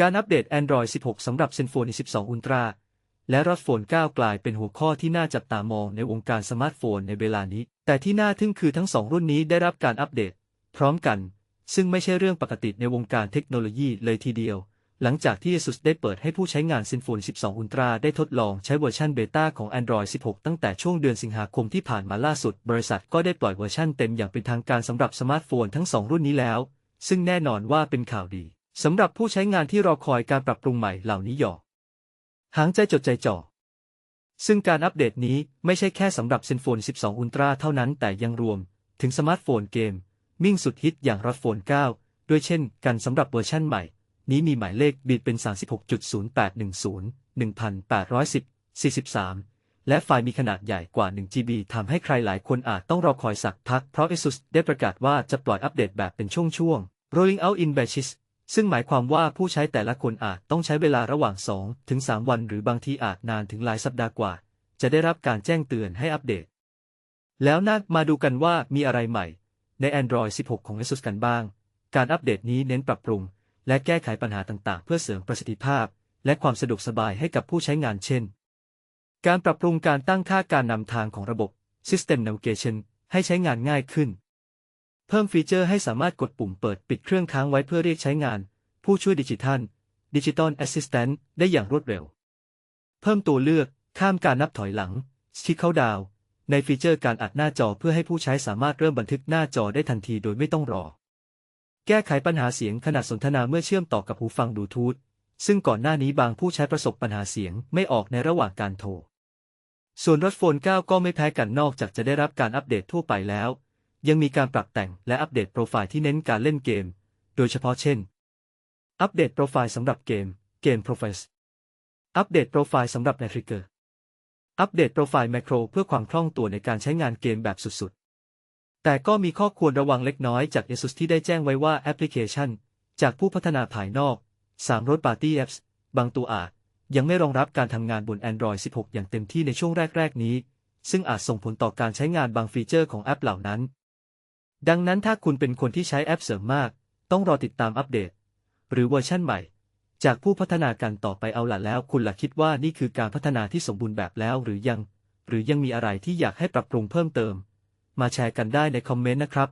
การอัปเดต Android 16 สำหรับ Zenfone 12 Ultra และ r o d Phone 9 กลายเป็นหัวข้อที่น่าจับตามองในวงการสมาร์ทโฟนในเวลานี้ แต่ที่น่าทึ่งคือทั้งสองรุ่นนี้ได้รับการอัปเดต พร้อมกัน ซึ่งไม่ใช่เรื่องปกติในวงการเทคโนโลยีเลยทีเดียว หลังจากที่ ASUS ได้เปิดให้ผู้ใช้งาน Zenfone 12 Ultra ได้ทดลองใช้เวอร์ชันเบต้าของ Android 16 ตั้งแต่ช่วงเดือนสิงหาคมที่ผ่านมาล่าสุด บริษัทก็ได้ปล่อยเวอร์ชันเต็มอย่างเป็นทางการสำหรับสมาร์ทโฟนทั้งสองรุ่นนี้แล้ว ซึ่งแน่นอนว่าเป็นข่าวดี สำหรับผู้ใช้งานที่รอคอยการปรับปรุงใหม่เหล่านี้หยอกหางใจจดใจจ่อ ซึ่งการอัปเดตนี้ไม่ใช่แค่สำหรับ z e n f o n 12 Ultra เท่านั้นแต่ยังรวม ถึงสมาร์ทโฟนเกม มิ่งสุดฮิตอย่าง r o d Phone 9ด้วยเช่นกันสำหรับเวอร์ชั่นใหม่ นี้มีหมายเลขบิตเป็น 36.0810 1810 43 และไฟล์มีขนาดใหญ่กว่า 1 GB ทำให้ใครหลายคนอาจต้องรอคอยสักพัก เพราะ ASUS ได้ประกาศว่าจะปล่อยอัปเดตแบบเป็นช่วงๆ rolling out in batches ซึ่งหมายความว่าผู้ใช้แต่ละคนอาจต้องใช้เวลาระหว่าง 2 ถึง 3 วัน หรือบางทีอาจนานถึงหลายสัปดาห์กว่า จะได้รับการแจ้งเตือนให้อัปเดต แล้วน่ามาดูกันว่ามีอะไรใหม่ ใน Android 16 ของ ASUS กันบ้าง การอัปเดตนี้เน้นปรับปรุง และแก้ไขปัญหาต่างๆ เพื่อเสริมประสิทธิภาพ และความสะดวกสบายให้กับผู้ใช้งานเช่น การปรับปรุงการตั้งค่าการนำทางของระบบ System Navigation ให้ใช้งานง่ายขึ้น เพิ่มฟีเจอร์ให้สามารถกดปุ่มเปิดปิดเครื่องค้างไว้เพื่อเรียกใช้งาน ผู้ช่วยดิจิทัล Digital Assistant ได้อย่างรวดเร็ว เพิ่มตัวเลือกข้ามการนับถอยหลัง Stick Countdown ในฟีเจอร์การอัดหน้าจอเพื่อให้ผู้ใช้สามารถเริ่มบันทึกหน้าจอได้ทันทีโดยไม่ต้องรอ แก้ไขปัญหาเสียงขณะสนทนาเมื่อเชื่อมต่อกับหูฟังบลูทูธซึ่งก่อนหน้านี้บางผู้ใช้ประสบปัญหาเสียงไม่ออกในระหว่างการโทร ส่วนรถโฟน 9 ก็ไม่แพ้กันนอกจากจะได้รับการอัปเดตทั่วไปแล้ว ยังมีการปรับแต่งและอัปเดตโปรไฟล์ที่เน้นการเล่นเกม โดยเฉพาะเช่น อัปเดตโปรไฟล์สำหรับเกม เกม Profile อัปเดตโปรไฟล์สำหรับ Nettrigger อัปเดตโปรไฟล์แมโครเพื่อความคล่องตัวในการใช้งานเกมแบบสุดๆ แต่ก็มีข้อควรระวังเล็กน้อยจาก ASUS ที่ได้แจ้งไว้ว่าแอปพลิเคชัน จากผู้พัฒนาภายนอก3รถ Party Apps บางตัวอาจ ยังไม่รองรับการทำงานบน Android 16 อย่างเต็มที่ในช่วงแรก ๆ นี้ ซึ่งอาจส่งผลต่อการใช้งานบางฟีเจอร์ของแอปเหล่านั้น ดังนั้นถ้าคุณเป็นคนที่ใช้แอปเสริมมาก ต้องรอติดตามอัปเดต หรือเวอร์ชั่นใหม่ จากผู้พัฒนาการต่อไปเอาล่ะแล้ว คุณล่ะคิดว่านี่คือการพัฒนาที่สมบูรณ์แบบแล้วหรือยัง หรือยังมีอะไรที่อยากให้ปรับปรุงเพิ่มเติม มาแชร์กันได้ในคอมเมนต์นะครับ